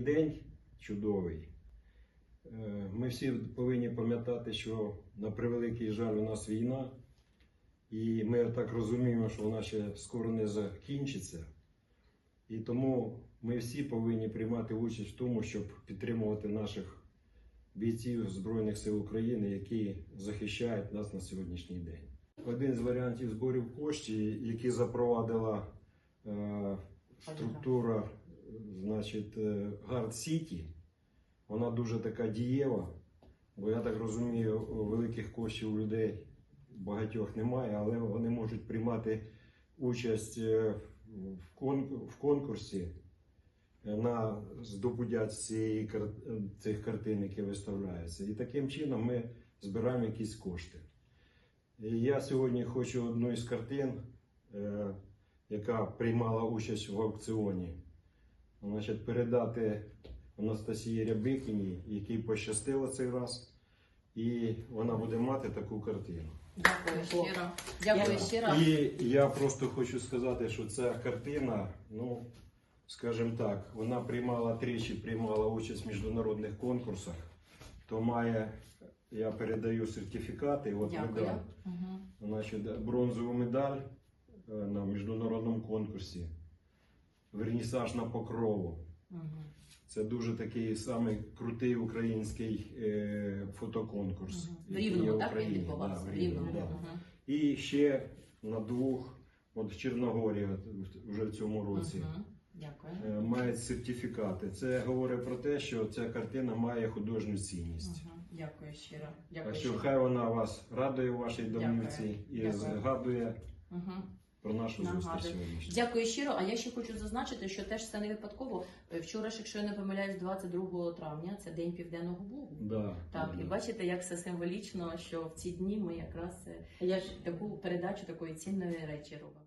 день чудовий. Е, Ми всі повинні пам'ятати, що на превеликий жаль у нас війна, і ми так розуміємо, що вона ще скоро не закінчиться. І тому ми всі повинні приймати участь в тому, щоб підтримувати наших бійців Збройних сил України, які захищають нас на сьогоднішній день. Один з варіантів зборів коштів, які запровадила е, структура, значить, е, Гард Сіті, вона дуже така дієва, бо я так розумію, великих коштів у людей багатьох немає, але вони можуть приймати участь е, в, конкурсі на здобуття цієї цих картин, які виставляються. І таким чином ми збираємо якісь кошти. І я сьогодні хочу одну із картин, е, яка приймала участь в аукціоні, значить, передати Анастасії Рябихіній, якій пощастило цей раз, і вона буде мати таку картину. Дякую щиро. Дякую щиро. І я просто хочу сказати, що ця картина, ну, скажімо так, вона приймала тричі приймала участь в міжнародних конкурсах, то має, я передаю сертифікати, от Дякую. медаль. Мгм. Значить, бронзову медаль е, на міжнародному конкурсі. Вернісаж на покрову. Це дуже такий самий крутий український е, фотоконкурс. Мгм. В Рівному, так він відбувався? Да, В Рівному, да. Мгм. І ще на двох, от в Чорногорії, вже в цьому році. Дякую. е, мають сертифікати. Це говорить про те, що ця картина має художню цінність. Мгм. Дякую щиро. Так Дякую що щиро. хай вона вас радує в вашій домівці і Дякую. згадує Мгм. Про нашу зустріч сьогоднішню. Дякую щиро. А я ще хочу зазначити, що теж це не випадково. Е, Вчора ж, якщо я не помиляюсь, 22 травня це день південного блогу. Да, Так, да, і да. бачите, як все символічно, що в ці дні ми якраз е, я ж таку передачу такої цінної речі робимо.